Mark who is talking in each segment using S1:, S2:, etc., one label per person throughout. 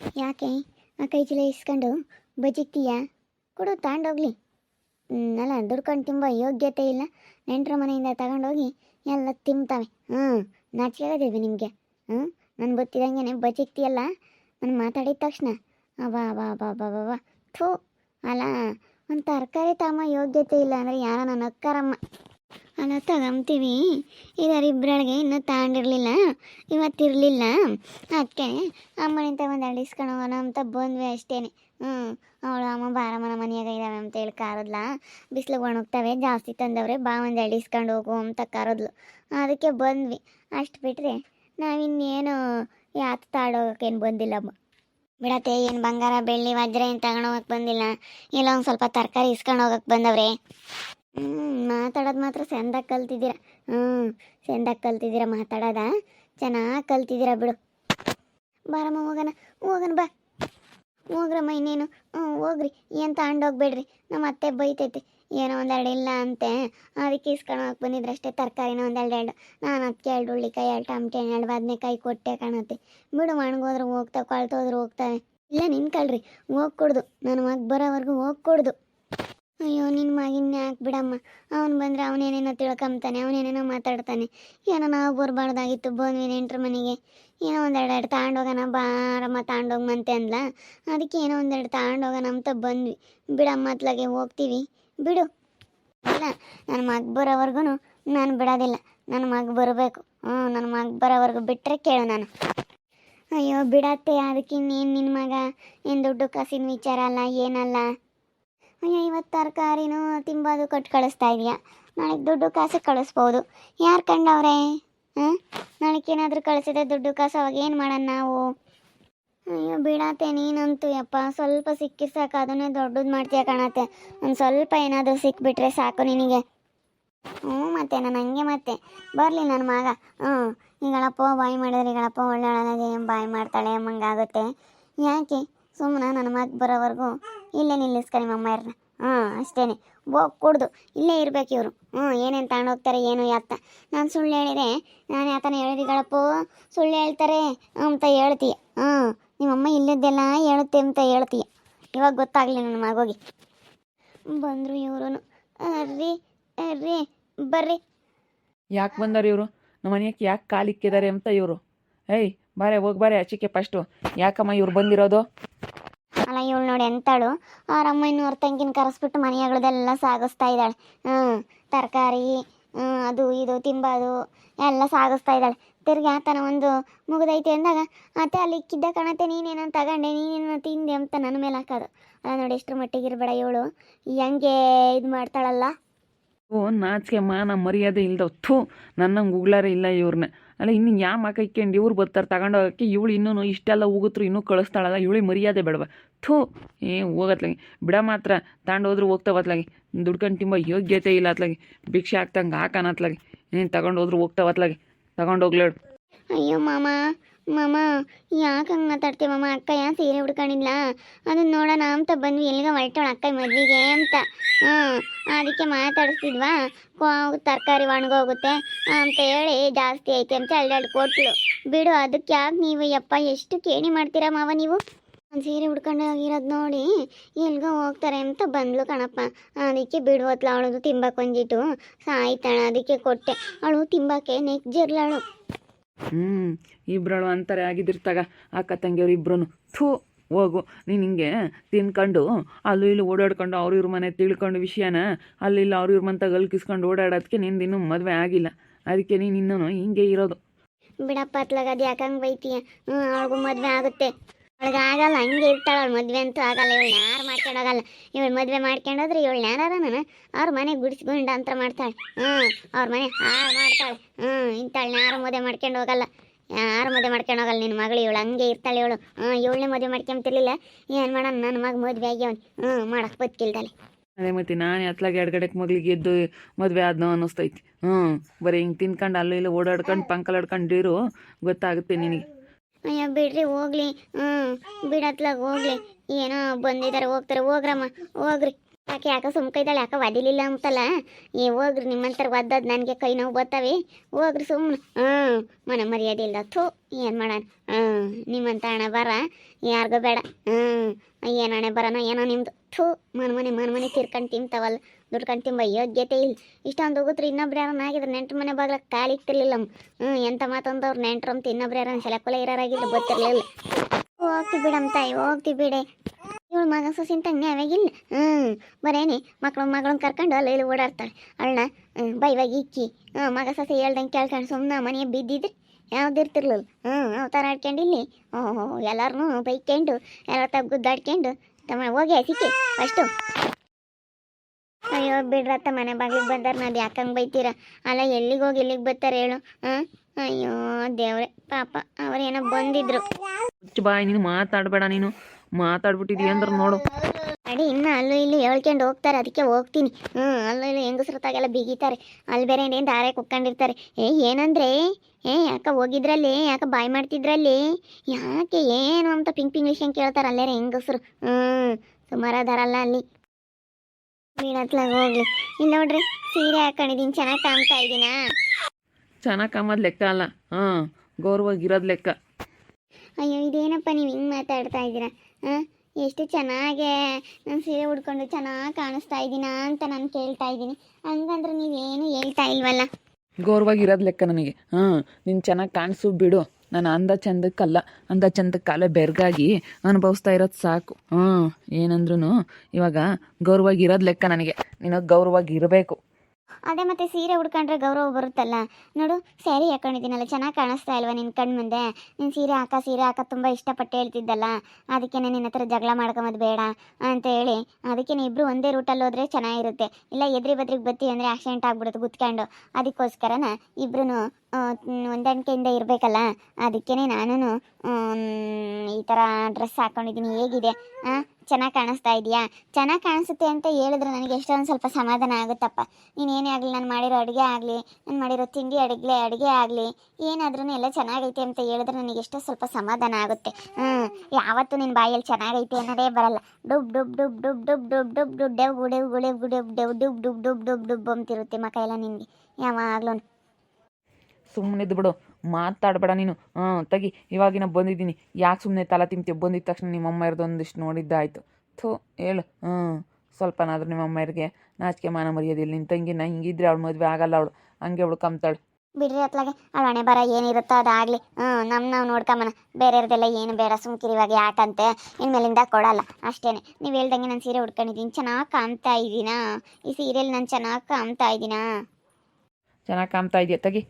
S1: ಯಾಕೆ? ಆ ಕೈ ಚೀಲ ಇಸ್ಕೊಂಡು ಬಜಿಕ್ತೀಯಾ? ಕೊಡು ತಗೊಂಡೋಗ್ಲಿ ಅಲ್ಲ, ದುಡ್ಕೊಂಡು ತುಂಬ ಯೋಗ್ಯತೆ ಇಲ್ಲ. ನೆಂಟರ ಮನೆಯಿಂದ ತಗೊಂಡೋಗಿ ಎಲ್ಲ ತಿಂತಾವೆ ಹ್ಞೂ ನಾಚಿಕೆ ಆಗದಿದೆ ನಿಮಗೆ. ಹ್ಞೂ ನಾನು ಗೊತ್ತಿದಂಗೆ ಬಜಿಕ್ತೀಯಲ್ಲ? ನಾನು ಮಾತಾಡಿದ ತಕ್ಷಣ ಅಬ್ಬಾ ಬಾ ಬಾ ಬಾ ಬಾ ಬಾ ಥೂ, ಅಲ್ಲ, ಒಂದು ತರಕಾರಿ ತಮ್ಮ ಯೋಗ್ಯತೆ ಇಲ್ಲ ಅಂದರೆ ಯಾರ ನನ್ನ ಅಕ್ಕಾರಮ್ಮ. ಅಲ್ಲ, ತಗೊಂತೀವಿ. ಇದರ ಇಬ್ಬರೊಳಗೆ ಇನ್ನೂ ತಗೊಂಡಿರಲಿಲ್ಲ ಇವತ್ತಿರಲಿಲ್ಲ ಅದಕ್ಕೆ ಅಮ್ಮನಿಂದ ಒಂದು ಹೋಗೋಣ ಅಂತ ಬಂದ್ವಿ ಅಷ್ಟೇ ಹ್ಞೂ ಅವಳು ಅಮ್ಮ ಬಾರಮ್ಮನ ಮನೆಯಾಗ ಇದ್ದಾವೆ ಅಂತ ಹೇಳಿ ಕಾರದ್ಲ. ಬಿಸಿಲಿಗೆ ಒಣಗ್ತವೆ, ಜಾಸ್ತಿ ತಂದವ್ರೆ, ಬಾ ಒಂದು ಅಡಿಸ್ಕೊಂಡು ಹೋಗು ಅಂತ ಕಾರದ್ಲು. ಅದಕ್ಕೆ ಬಂದ್ವಿ. ಅಷ್ಟು ಬಿಟ್ಟರೆ ನಾವಿನ್ನೇನು ಯಾತ್ ತಾಡೋಗಕ್ಕೇನು ಬಂದಿಲ್ಲಮ್ಮ ಬಿಡತ್ತೆ, ಏನು ಬಂಗಾರ, ಬೆಳ್ಳಿ, ವಜ್ರ ಏನು ತಗೊಂಡೋಗಕ್ಕೆ ಬಂದಿಲ್ಲ. ಇಲ್ಲ, ಒಂದು ಸ್ವಲ್ಪ ತರಕಾರಿ ಇಸ್ಕೊಂಡು ಹೋಗಕ್ಕೆ ಬಂದವ್ರೆ. ಹ್ಞೂ ಮಾತಾಡೋದು ಮಾತ್ರ ಚೆಂದಾಗಿ ಕಲ್ತಿದ್ದೀರ. ಹ್ಞೂ ಚೆಂದಾಗಿ ಕಲ್ತಿದ್ದೀರ, ಮಾತಾಡೋದ? ಚೆನ್ನಾಗಿ ಕಲ್ತಿದ್ದೀರ ಬಿಡು. ಬಾರಮ್ಮ ಹೋಗೋಣ ಹೋಗೋಣ ಬಾ. ಹೋಗ್ರಮ್ಮ ಇನ್ನೇನು? ಹ್ಞೂ ಹೋಗ್ರಿ. ಏನು ತಗೊಂಡೋಗ್ಬೇಡ್ರಿ ನಮ್ಮ ಅತ್ತೆ ಬೈತೈತೆ. ಏನೋ ಒಂದೆರಡು ಇಲ್ಲ ಅಂತೆ. ಅದಕ್ಕೆ ಇಸ್ಕೊಂಡು ಹೋಗಿ ಬಂದಿದ್ರೆ ಅಷ್ಟೇ ತರಕಾರಿನ ಒಂದೆರಡು ಎರಡು ನಾನು ಅದಕ್ಕೆ ಎರಡು ಉಳ್ಳಿಕಾಯಿ ಎರಡು ಟಮಟೆ ಎರಡು ಬದನೆಕಾಯಿ ಕೊಟ್ಟೆ ಕಾಣುತ್ತೆ. ಬಿಡು, ಒಣಗೋದ್ರೆ ಹೋಗ್ತಾವೆ ಕೊಳ್ತೋದ್ರೆ ಹೋಗ್ತಾವೆ. ಇಲ್ಲ ನಿನ್ಕಳ್ರಿ ಹೋಗಿ ಕೊಡ್ದು ನನ್ನ ಮಗ ಬರೋವರೆಗೂ ಹೋಗಿ ಕೊಡ್ದು ಅಯ್ಯೋ ನಿನ್ನ ಮಗಿನ ಯಾಕೆ ಬಿಡಮ್ಮ. ಅವನು ಬಂದರೆ ಅವನೇನೇನೋ ತಿಳ್ಕೊಂತಾನೆ ಅವನೇನೇನೋ ಮಾತಾಡ್ತಾನೆ. ಏನೋ ನಾವು ಬರಬಾರ್ದಾಗಿತ್ತು ಬಂದ್ವಿ ನೆಂಟ್ರ ಮನೆಗೆ. ಏನೋ ಒಂದೆರಡು ಎರಡು ತಗೊಂಡೋಗೋಣ ಬಾರಮ್ಮ ತಗೊಂಡೋಗಮಂತೆ ಅಂದ್ಲ. ಅದಕ್ಕೆ ಏನೋ ಒಂದೆರಡು ತಗೊಂಡೋಗೋಣ ಅಂತ ಬಂದ್ವಿ. ಬಿಡಮ್ಮ, ಅತ್ಲಾಗೆ ಹೋಗ್ತೀವಿ. ಬಿಡು. ಇಲ್ಲ ನನ್ನ ಮಗ ಬರೋವರೆಗೂ ನಾನು ಬಿಡೋದಿಲ್ಲ. ನನ್ನ ಮಗ ಬರಬೇಕು. ಹ್ಞೂ ನನ್ನ ಮಗ ಬರೋವರೆಗೂ ಬಿಟ್ಟರೆ ಕೇಳು ನಾನು. ಅಯ್ಯೋ, ಬಿಡತ್ತೆ, ಅದಕ್ಕೆ ಇನ್ನೇನು ನಿನ್ನ ಮಗ? ಏನು ದುಡ್ಡು ಕಸಿನ ವಿಚಾರ ಅಲ್ಲ, ಏನಲ್ಲ? ಅಯ್ಯೋ ಇವತ್ತು ತರಕಾರಿನೂ ತಿಂಬೋದು ಕೊಟ್ಟು ಕಳಿಸ್ತಾ ಇದೆಯಾ? ನಾಳೆಗೆ ದುಡ್ಡು ಕಾಸು ಕಳಿಸ್ಬೋದು. ಯಾರು ಕಂಡವ್ರೆ? ಹಾಂ? ನಾಳೆಗೆ ಏನಾದರೂ ಕಳಿಸಿದ್ರೆ ದುಡ್ಡು ಕಾಸು ಅವಾಗ ಏನು ಮಾಡೋಣ ನಾವು? ಅಯ್ಯೋ, ಬಿಡತ್ತೆ ನೀನಂತೂ, ಯಪ್ಪ. ಸ್ವಲ್ಪ ಸಿಕ್ಕಿ ಸಾಕು, ಅದನ್ನೇ ದೊಡ್ಡದು ಮಾಡ್ತೀಯ ಕಾಣತ್ತೆ. ಒಂದು ಸ್ವಲ್ಪ ಏನಾದರೂ ಸಿಕ್ಬಿಟ್ರೆ ಸಾಕು ನಿನಗೆ. ಹ್ಞೂ ಮತ್ತೆ, ನಾನು ಹಂಗೆ ಮತ್ತೆ. ಬರಲಿ ನನ್ನ ಮಗ. ಹ್ಞೂ. ಈಗಳಪ್ಪ ಬಾಯಿ ಮಾಡಿದ್ರೆ ಈಗಳಪ್ಪ ಒಳ್ಳೆ ಬಾಯಿ ಮಾಡ್ತಾಳೆ ಆಗುತ್ತೆ ಯಾಕೆ? ಸುಮ್ಮನೆ ನನ್ನ ಮಗ ಬರೋವರೆಗೂ ಇಲ್ಲೇ ನಿಲ್ಲಿಸ್ಕ ನಿಮ್ಮ ಹಾಂ ಅಷ್ಟೇ ಹೋಗಿ ಕುಡ್ದು. ಇಲ್ಲೇ ಇರ್ಬೇಕು ಇವರು. ಹ್ಞೂ, ಏನೇನು ತಗೊಂಡೋಗ್ತಾರೆ ಏನು ಯಾತ ನಾನು ಸುಳ್ಳು ಹೇಳಿದೆ ನಾನು ಯಾತನ ಹೇಳಿದಿಗಳಪ್ಪ, ಸುಳ್ಳು ಹೇಳ್ತಾರೆ ಅಂತ ಹೇಳ್ತೀಯ. ಹ್ಞೂ, ನಿಮ್ಮಮ್ಮ ಇಲ್ಲದ್ದೆಲ್ಲ ಹೇಳುತ್ತೆ ಅಂತ ಹೇಳ್ತೀಯ. ಇವಾಗ ಗೊತ್ತಾಗಲಿ ನನ್ನ ಮಗೋಗಿ. ಬಂದರು ಇವರು ರೀ ರೀ ಬರ್ರಿ.
S2: ಯಾಕೆ ಬಂದರು ಇವರು? ನಮ್ಮ ಮನೆಯಕ್ಕೆ ಯಾಕೆ ಕಾಲಿಕ್ಕಿದ್ದಾರೆ ಅಂತ ಇವರು. ಏಯ್, ಬಾರೆ, ಹೋಗಿ ಬಾರೆ ಅಚಿಕೆ ಫಸ್ಟು. ಯಾಕಮ್ಮ ಇವ್ರು ಬಂದಿರೋದು?
S1: ನೋಡಿ ಎಂತಾಳು. ಅವ್ರ ತಂಗಿನ ಕರೆಸ್ಬಿಟ್ಟು ಮನೆಯಗಳದೆಲ್ಲ ಸಾಗಿಸ್ತಾ ಇದ್ದಾಳೆ. ಹ್ಞೂ ತರಕಾರಿ ಅದು ಇದು, ತಿಂಬೋದು, ಎಲ್ಲ ಸಾಗಿಸ್ತಾ ಇದ್ದಾಳೆ. ತಿರ್ಗಿ ಆತನ ಒಂದು ಮುಗಿದೈತೆ ಅಂದಾಗ ಮತ್ತೆ ಅಲ್ಲಿ ಇಕ್ಕಿದ್ದ ಕಾಣತ್ತೆ, ನೀನೇನೋ ತಗೊಂಡೆ, ನೀನೇನೋ ತಿಂದೆ ಅಂತ ನನ್ನ ಮೇಲೆ ಹಾಕೋದು. ಅಲ್ಲ ನೋಡಿ, ಎಷ್ಟರ ಮಟ್ಟಿಗೆ ಇರಬೇಡ ಇವಳು. ಹೆಂಗೆ ಇದು ಮಾಡ್ತಾಳಲ್ಲ.
S2: ಓ, ನಾಚಿಕೆ, ಮಾನ, ಮರ್ಯಾದೆ ಇಲ್ಲದ ಥೂ, ನನ್ನಂಗೆ ಉಗ್ಲಾರೆ ಇಲ್ಲ ಇವ್ರನ್ನ ಅಲ್ಲ, ಇನ್ನು ಯಾ ಮಕ್ಕ ಇಕ್ಕೊಂಡು ಇವ್ರು ಬರ್ತಾರೆ ತಗೊಂಡೋಗಕ್ಕೆ ಇವಳು ಇನ್ನೂ ಇಷ್ಟೆಲ್ಲ ಹೋಗುತ್ತರು ಇನ್ನೂ ಕಳಿಸ್ತಾಳಲ್ಲ, ಇವಳಿಗೆ ಮರ್ಯಾದೆ ಬೇಡವ. ಥೂ, ಏ, ಹೋಗತ್ಲಾಗಿ. ಬಿಡ ಮಾತ್ರ ತಗೊಂಡೋದ್ರು ಹೋಗ್ತಾವತ್ಲಾಗಿ ದುಡ್ಕೊಂಡು ತುಂಬ ಯೋಗ್ಯತೆ ಇಲ್ಲ ಅತ್ಲಾಗಿ. ಭಿಕ್ಷೆ ಹಾಕ್ತಂಗೆ ಹಾಕನತ್ಲಾಗಿ ಏನು ತಗೊಂಡೋದ್ರು ಹೋಗ್ತಾವತ್ಲಾಗಿ ತಗೊಂಡೋಗ್ಲೇಳು
S1: ಅಯ್ಯೋ, ಮಾಮ ಮಾಮ, ಯಾಕೆ ಹಂಗೆ ಮಾತಾಡ್ತೀವಿ ಮಾಮ? ಅಕ್ಕ ಯಾ ಸೀರೆ ಉಡ್ಕೊಂಡಿಲ್ಲ ಅದನ್ನ ನೋಡೋಣ ಅಂತ ಬಂದ್ವಿ. ಎಲ್ಲಿಗ ಹೊರಟೋಣ ಅಕ್ಕ ಮದುವೆಗೆ ಅಂತ. ಹಾಂ ಅದಕ್ಕೆ ಮಾತಾಡಿಸ್ತಿದ್ವಾ? ತರಕಾರಿ ಒಣಗೋಗುತ್ತೆ ಅಂತ ಹೇಳಿ ಜಾಸ್ತಿ ಐತೆ ಅಂತ ಎರಡೆರಡು ಕೊಟ್ಲು. ಬಿಡು ಅದಕ್ಕೆ ಯಾಕೆ ನೀವು? ಯಪ್ಪ, ಎಷ್ಟು ಕೇಣಿ ಮಾಡ್ತೀರಾ ಮಾವ ನೀವು? ಸೀರೆ ಉಡ್ಕೊಂಡು ಹೋಗಿರೋದು ನೋಡಿ ಎಲ್ಗೋ ಹೋಗ್ತಾರೆ ಅಂತ ಬಂದ್ಲು ಕಣಪ್ಪ. ಅದಕ್ಕೆ ಬಿಡುವತ್ಲ ಅವಳದು ತಿಂಬಕ್ಕೆ ಒಂದಿಟ್ಟು ಸಾಯ್ತಾಳ ಅದಕ್ಕೆ ಕೊಟ್ಟೆ. ಅವಳು ತಿಂಬಕ್ಕೆ ನೆಕ್ಜಿರ್ಲಾಳು
S2: ಹ್ಞೂ ಇಬ್ರಳು ಅಂತಾರೆ ಆಗಿದ್ದಿರ್ತಾಗ ಅಕ್ಕ ತಂಗಿಯವ್ರು ಇಬ್ರು ಥೂ ಹೋಗು. ನೀನು ಹಿಂಗೆ ತಿನ್ಕೊಂಡು ಅಲ್ಲೂ ಇಲ್ಲಿ ಓಡಾಡ್ಕೊಂಡು ಅವ್ರ ಇವ್ರ ಮನೆ ತಿಳ್ಕೊಂಡು ವಿಷಯನ ಅಲ್ಲಿ ಇಲ್ಲಿ ಅವ್ರ ಇವ್ರ ಮನೆ ತಗಲ್ಕಿಸ್ಕೊಂಡು ಓಡಾಡೋದಕ್ಕೆ ನಿಂದು ಇನ್ನೂ ಮದುವೆ ಆಗಿಲ್ಲ. ಅದಕ್ಕೆ ನೀನು ಇನ್ನೂ ಹಿಂಗೆ ಇರೋದು.
S1: ಬಿಡಪ್ಪ ಅತ್ಲಾಗ ಅದು ಯಾಕಂಗೆ ಬೈತೀಯ? ಹ್ಞೂ ಅವ್ರಿಗೂ ಮದುವೆ ಆಗುತ್ತೆ. ಅವಳಿಗೆ ಆಗಲ್ಲ, ಹಂಗೆ ಇರ್ತಾಳೆ, ಅವಳು ಮದುವೆ ಅಂತೂ ಆಗಲ್ಲ ಇವಳು ಯಾರು ಮಾಡ್ಕೊಂಡೋಗಲ್ಲ ಇವಳು ಮದುವೆ ಮಾಡ್ಕೊಂಡೋದ್ರೆ ಇವಳು ಯಾರು ನಾನು ಅವ್ರ ಮನೆ ಗುಡಿಸ್ಗುಂಡ ಅಂತ ಮಾಡ್ತಾಳೆ. ಹ್ಞೂ ಅವ್ರ ಮನೆ ಹಾಳು ಮಾಡ್ತಾಳೆ. ಹ್ಞೂ ಇಂಥಳು ಯಾರು ಮದುವೆ ಮಾಡ್ಕೊಂಡು ಹೋಗಲ್ಲ. ಯಾರು ಮದುವೆ ಮಾಡ್ಕೊಂಡು ಹೋಗಲ್ಲ ನಿನ್ನ ಮಗಳು ಇವಳು, ಹಂಗೆ ಇರ್ತಾಳೆ ಇವಳು. ಹ್ಞೂ ಇವಳನ್ನೇ ಮದುವೆ ಮಾಡ್ಕೊಂತಿರ್ಲಿಲ್ಲ ಏನು ಮಾಡೋಣ, ನನ್ನ ಮಗ ಮದುವೆ ಆಗ್ಯವನು ಹ್ಞೂ ಮಾಡಕ್ಕೆ ಬದುಕಿಲ್ದಲೆ
S2: ಅದೇ ಮತ್ತೆ, ನಾನು ಎತ್ಲಾಗ ಎಡ್ಗಡೆಗೆ ಮಗಳಿಗೆ ಎದ್ದು ಮದುವೆ ಆದ್ನೋ ಅನ್ನಿಸ್ತೈತಿ. ಹ್ಞೂ ಬರೀ ಹಿಂಗೆ ತಿನ್ಕೊಂಡು ಅಲ್ಲಿ ಇಲ್ಲಿ ಓಡಾಡ್ಕೊಂಡು, ಪಂಕಲ್ ಆಡ್ಕೊಂಡು ಇರು, ಗೊತ್ತಾಗುತ್ತೆ ನಿನಗೆ.
S1: ಅಯ್ಯೋ, ಬಿಡ್ರಿ, ಹೋಗ್ಲಿ. ಹ್ಞೂ ಬಿಡತ್ಲಾಗ ಹೋಗ್ಲಿ. ಏನೋ ಬಂದಿದಾರೆ, ಹೋಗ್ತಾರೆ. ಹೋಗ್ರಮ್ಮ, ಹೋಗ್ರಿ. ಯಾಕೆ ಯಾಕೆ ಸುಮ್ಕೈದಾಳೆ ಯಾಕೆ ಒದಿಲಿಲ್ಲ ಅಂತಲ್ಲ? ಏ, ಹೋಗ್ರಿ, ನಿಮ್ಮಂತರ ಒದ್ದದ್ ನನಗೆ ಕೈ ನೋವು ಬರ್ತವೆ ಹೋಗ್ರಿ ಸುಮ್ಮನೆ ಹ್ಞೂ ಮನೆ ಮರ್ಯಾದೆ ಇಲ್ಲ. ಥೂ, ಏನ್ ಮಾಡೋಣ? ಹ್ಞೂ ನಿಮ್ಮಂತ ಅಣ್ಣ ಬರ. ಯಾರಿಗೂ ಬೇಡ. ಹ್ಞೂ ಏನು ಹಣೆ ಬರನ ಏನೋ ನಿಮ್ದು. ಥೂ ಮನ್ ಮನೆ ಮನ್ ಮನೆ ತಿರ್ಕೊಂಡು ತಿಂತಾವಲ್ಲ. ದುಡ್ಕೊಂಡು ತಿಂಬ, ಯೋಗ್ಯತೆ ಇಲ್ಲ. ಇಷ್ಟೊಂದು ಹೋಗುತ್ರಿ ಇನ್ನೊಬ್ರು ಯಾರನ್ನ ಆಗಿದ್ರೆ ನೆಂಟ್ರ ಮನೆ ಬಾಗ್ಲ ಕಾಲಿಕ್ತಿರ್ಲಿಲ್ಲ ಹ್ಞೂ ಎಂತ ಮಾತಂದವ್ರು ನೆಂಟ್ರು ಅಂತ ಇನ್ನೊಬ್ರು ಯಾರನ್ನ ಸೆಲೆ ಕೊಲೆ ಇರೋರಾಗಿದ್ರೆ ಗೊತ್ತಿರ್ಲಿಲ್ಲ. ಹೋಗ್ತಿ ಬಿಡಮ್ ತಾಯಿ ಹೋಗ್ತಿ ಬಿಡೆ. ಇವಳು ಮಗ ಸೊಸಿಂತ ನ್ಯಾವಾಗಿಲ್ಲ ಹ್ಞೂ ಬರೇನಿ ಮಕ್ಕಳು ಮಗಳನ್ನ ಕರ್ಕೊಂಡು ಅಲ್ಲಿ ಇಲ್ಲಿ ಓಡಾಡ್ತಾಳೆ. ಅವಳನ್ನ ಬೈವಾಗಿ ಇಕ್ಕಿ ಹ್ಞೂ ಮಗ ಸೊಸೆ ಹೇಳ್ದಂಗೆ ಕೇಳ್ಕೊಂಡು ಸುಮ್ಮನೆ ಮನೆಗೆ ಬಿದ್ದಿದ್ರೆ ಯಾವ್ದು ಇರ್ತಿರ್ಲಿಲ್ಲ. ಹ್ಞೂ ಅವತಾರ ಆಡ್ಕೊಂಡು ಇಲ್ಲಿ. ಓಹೋ, ಎಲ್ಲಾರ್ನು ಬೈಕೊಂಡು ಎಲ್ಲ ತಗ್ಗುದ್ದಾಡ್ಕೊಂಡು ತಮ್ಮ ಹೋಗಿ ಸಿಕ್ಕಿ ಅಷ್ಟು ಅಯ್ಯೋ ಬಿಡ್ರತ್ತ ಮನೆ ಬಾಗಿಲಿಗೆ ಬಂದಾರ ನಾವು ಯಾಕಂಗೆ ಬೈತೀರ? ಅಲ್ಲ ಎಲ್ಲಿಗೆ ಹೋಗಿ ಎಲ್ಲಿಗೆ ಬರ್ತಾರೆ ಹೇಳು ಹಾಂ ಅಯ್ಯೋ ದೇವ್ರೆ ಪಾಪ ಅವ್ರೇನೋ ಬಂದಿದ್ರು.
S2: ಹುಚ್ಚು ಬಾಯ್ ನೀನು ಮಾತಾಡಬೇಡ ನೀನು. ಮಾತಾಡ್ಬಿಟ್ಟಿದೀಯ ಅಂದ್ರೆ ನೋಡು.
S1: ಅಡಿ ಇನ್ನು ಅಲ್ಲೂ ಇಲ್ಲಿ ಹೇಳ್ಕೊಂಡು ಹೋಗ್ತಾರೆ ಅದಕ್ಕೆ ಹೋಗ್ತೀನಿ. ಹ್ಞೂ ಅಲ್ಲೂ ಇಲ್ಲಿ ಹೆಂಗಸ್ರತ್ತಾಗೆಲ್ಲ ಬಿಗಿತಾರೆ. ಅಲ್ಲಿ ಬೇರೆ ಏನು ದಾರೆ ಕುಕ್ಕೊಂಡಿರ್ತಾರೆ. ಏ ಏನಂದ್ರೆ? ಏ ಯಾಕ ಹೋಗಿದ್ರಲ್ಲಿ? ಯಾಕೆ ಬಾಯ್ ಮಾಡ್ತಿದ್ರಲ್ಲಿ? ಯಾಕೆ ಏನು ಅಂತ ಪಿಂಕ್ ಪಿಂಗ್ ವಿಷಯ ಕೇಳ್ತಾರೆ ಅಲ್ಲೇ ಹೆಂಗಸ್ರು? ಹ್ಞೂ ಸುಮಾರು ಅದಾರಲ್ಲ ಅಲ್ಲಿ. ನೀನತ್ಲಾಗ ಹೋಗ್ಲಿ. ಇಲ್ಲಿ ನೋಡ್ರಿ ಸೀರೆ ಹಾಕೊಂಡಿದ್ದೀನಿ ಚೆನ್ನಾಗಿ ಕಾಣ್ತಾ ಇದ್ದೀನಾ
S2: ಚೆನ್ನಾಗಿ ಕಾಮದ್ ಲೆಕ್ಕ ಅಲ್ಲ. ಹಾಂ ಗೌರವಾಗಿರೋದು ಲೆಕ್ಕ.
S1: ಅಯ್ಯೋ ಇದೇನಪ್ಪ ನೀವು ಹಿಂಗೆ ಮಾತಾಡ್ತಾ ಇದ್ದೀರಾ ಹಾಂ ಎಷ್ಟು ಚೆನ್ನಾಗೆ ನಾನು ಸೀರೆ ಉಡ್ಕೊಂಡು ಚೆನ್ನಾಗಿ ಕಾಣಿಸ್ತಾ ಇದ್ದೀನಾ ಅಂತ ನಾನು ಕೇಳ್ತಾ ಇದ್ದೀನಿ ಹಂಗಂದ್ರೆ ನೀವೇನು ಹೇಳ್ತಾ ಇಲ್ವಲ್ಲ?
S2: ಗೌರವಾಗಿರೋದು ಲೆಕ್ಕ ನನಗೆ. ಹಾಂ ನೀನು ಚೆನ್ನಾಗಿ ಕಾಣಿಸು ಬಿಡು. ನಾನು ಅಂದ ಚಂದಕ್ಕಲ್ಲ ಅಂದ ಚಂದಕ್ಕಲ್ಲ ಬೆರ್ಗಾಗಿ ಅನುಭವಿಸ್ತಾ ಇರೋದು ಸಾಕು. ಹ್ಞೂ ಏನಂದ್ರೂ ಇವಾಗ ಗೌರವಾಗಿರೋದು ಲೆಕ್ಕ ನನಗೆ. ನೀನು ಗೌರವಾಗಿ ಇರಬೇಕು
S1: ಅದೇ ಮತ್ತೆ ಸೀರೆ ಉಡ್ಕೊಂಡ್ರೆ ಗೌರವ ಬರುತ್ತಲ್ಲ. ನೋಡು, ಸ್ಯಾರಿ ಹಾಕೊಂಡಿದ್ದೀನಲ್ಲ, ಚೆನ್ನಾಗಿ ಕಾಣಿಸ್ತಾ ಇಲ್ವಾ ನಿನ್ನ ಕಣ್ಣು ಮುಂದೆ? ನೀನು ಸೀರೆ ಹಾಕ ಸೀರೆ ಹಾಕ ತುಂಬ ಇಷ್ಟಪಟ್ಟು ಹೇಳ್ತಿದ್ದಲ್ಲ. ಅದಕ್ಕೆ ನಿನ್ನ ಹತ್ರ ಜಗಳ ಮಾಡ್ಕೊಂಬೋದು ಬೇಡ ಅಂತ ಹೇಳಿ, ಅದಕ್ಕೆ ಇಬ್ಬರು ಒಂದೇ ರೂಟಲ್ಲಿ ಹೋದ್ರೆ ಚೆನ್ನಾಗಿರುತ್ತೆ. ಇಲ್ಲ, ಎದ್ರಿ ಬದ್ರಿಗೆ ಬತ್ತಿ ಅಂದರೆ ಆಕ್ಸಿಡೆಂಟ್ ಆಗ್ಬಿಡುತ್ತೆ ಗುತ್ಕೊಂಡು ಅದಕ್ಕೋಸ್ಕರನ ಇಬ್ರು ಹೊಂದಾಣಿಕೆಯಿಂದ ಇರಬೇಕಲ್ಲ ಅದಕ್ಕೇ ನಾನು ಈ ಥರ ಡ್ರೆಸ್ ಹಾಕ್ಕೊಂಡಿದ್ದೀನಿ ಹೇಗಿದೆ ಚೆನ್ನಾಗಿ ಕಾಣಿಸ್ತಾ ಇದೆಯಾ ಚೆನ್ನಾಗಿ ಕಾಣಿಸುತ್ತೆ ಅಂತ ಹೇಳಿದ್ರೆ ನನಗೆ ಎಷ್ಟೊಂದು ಸ್ವಲ್ಪ ಸಮಾಧಾನ ಆಗುತ್ತಪ್ಪ ನೀನು ಏನೇ ಆಗಲಿ ನಾನು ಮಾಡಿರೋ ಅಡುಗೆ ಆಗಲಿ ನಾನು ಮಾಡಿರೋ ತಿಂಡಿ ಅಡುಗೆ ಅಡುಗೆ ಆಗಲಿ ಏನಾದ್ರೂ ಎಲ್ಲ ಚೆನ್ನಾಗೈತೆ ಅಂತ ಹೇಳಿದ್ರೆ ನನಗೆ ಎಷ್ಟೋ ಸ್ವಲ್ಪ ಸಮಾಧಾನ ಆಗುತ್ತೆ ಹ್ಞೂ ಯಾವತ್ತೂ ನಿನ್ನ ಬಾಯಲ್ಲಿ ಚೆನ್ನಾಗೈತೆ ಅನ್ನೋದೇ ಬರಲ್ಲ ಡುಬ್ ಡುಬ್ ಡುಬ್ ಡುಬ್ ಡುಬ್ ಡುಬ್ ಡುಬ್ ಡುಬ್ ಡೆವ್ ಗುಡೆವ್ ಗುಡೆವ್ ಡೆವ್ ಡುಬ್ ಡುಬ್ ಡುಬ್ ಡುಬ್ ಡುಬ್ ಅಂತಿರುತ್ತೆ ಮಕ್ಕ ಎಲ್ಲ ನಿನಗೆ ಯಾವಾಗಲೂ
S2: ಸುಮ್ಮನಿದ್ದು ಬಿಡು. ಮಾತಾಡಬೇಡ ನೀನು. ಹಾಂ ತಗಿ. ಇವಾಗಿನ ಬಂದಿದ್ದೀನಿ. ಯಾಕೆ ಸುಮ್ಮನೆ ತಲೆ ತಿಂತೀವಿ ಬಂದಿದ್ದ ತಕ್ಷಣ ನಿಮ್ಮಮ್ಮ ಇರೋದು ಒಂದಿಷ್ಟು ನೋಡಿದ್ದಾಯಿತು. ಥೂ ಹೇಳು. ಹ್ಞೂ ಸ್ವಲ್ಪನಾದರೂ ನಿಮ್ಮ ಅಮ್ಮರಿಗೆ ನಾಚಿಕೆ ಮಾನ ಮರ್ಯಾದಿಲ್ಲ ನಿನ್ನ ತಂಗಿ ನಾ ಹಿಂಗಿದ್ರೆ ಅವಳು ಮದುವೆ ಆಗಲ್ಲ ಅವಳು. ಹಂಗೆ ಅವಳು ಕಮ್ತಾಳು.
S1: ಬಿಡ್ರಿ ಅತ್ಲಾಗೆ. ಅವಳ ಹಣೆ ಬರ ಏನಿರುತ್ತೋ ಅದಾಗಲಿ. ಹ್ಞೂ ನಮ್ಮ ನಾವು ನೋಡ್ಕೊಂಬನ ಬೇರೆಯವ್ರದೆಲ್ಲ ಏನು ಬೇಡ. ಸುಮ್ಕಿರಿ ಇವಾಗ ಯಾಕಂತೆ ಇನ್ಮೇಲಿಂದ ಕೊಡಲ್ಲ. ಅಷ್ಟೇ ನೀವು ಹೇಳ್ದಂಗೆ ನಾನು ಸೀರೆ ಉಟ್ಕೊಂಡಿದ್ದೀನಿ. ಚೆನ್ನಾಗಿ ಕಾಣ್ತಾ ಇದ್ದೀನಾ ಈ ಸೀರೆಯಲ್ಲಿ ನಾನು ಚೆನ್ನಾಗಿ ಕಾಣ್ತಾ ಇದ್ದೀನಾ
S2: ಚೆನ್ನಾಗಿ ಕಾಣ್ತಾ ಇದೆಯಾ. ತೆಗಿ.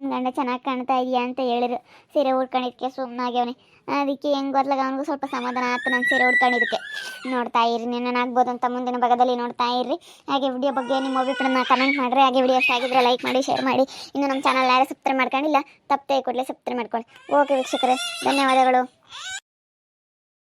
S1: ಗಂಡ ಚೆನ್ನಾಗಿ ಕಾಣ್ತಾ ಇದೆಯಾ ಅಂತ ಹೇಳಿದ್ರು. ಸೀರೆ ಉಟ್ಕೊಂಡಿದ್ದಕ್ಕೆ ಸುಮ್ಮನಾಗ್ಯವನೆ ಅದಕ್ಕೆ ಹೆಂಗ್ ಗೊತ್ಲಾಗ ಅವನಿಗೂ ಸ್ವಲ್ಪ ಸಮಾಧಾನ ಆಯ್ತು ನಾನು ಸೀರೆ ಉಡ್ಕೊಂಡಿದ್ದಕ್ಕೆ ನೋಡ್ತಾ ಇರಿ ನಾನು ಆಗ್ಬೋದು ಅಂತ ಮುಂದಿನ ಭಾಗದಲ್ಲಿ ನೋಡ್ತಾ ಇರ್ರಿ. ಹಾಗೆ ವಿಡಿಯೋ ಬಗ್ಗೆ ನಿಮ್ಮ ಅಭಿಪ್ರಾಯ ಕಮೆಂಟ್ ಮಾಡ್ರಿ. ಹಾಗೆ ವಿಡಿಯೋ ಇಷ್ಟ ಆಗಿದ್ರೆ ಲೈಕ್ ಮಾಡಿ ಶೇರ್ ಮಾಡಿ. ಇನ್ನು ನಮ್ಮ ಚಾನಲ್ ಯಾರು ಸಬ್ಸ್ಕ್ರೈಬ್ ಮಾಡ್ಕೊಂಡಿಲ್ಲ, ತಪ್ಪದೆ ಕೂಡಲೇ ಸಬ್ಸ್ಕ್ರೈಬ್ ಮಾಡ್ಕೊಳ್ಳಿ. ಓಕೆ ವೀಕ್ಷಕರೇ, ಧನ್ಯವಾದಗಳು.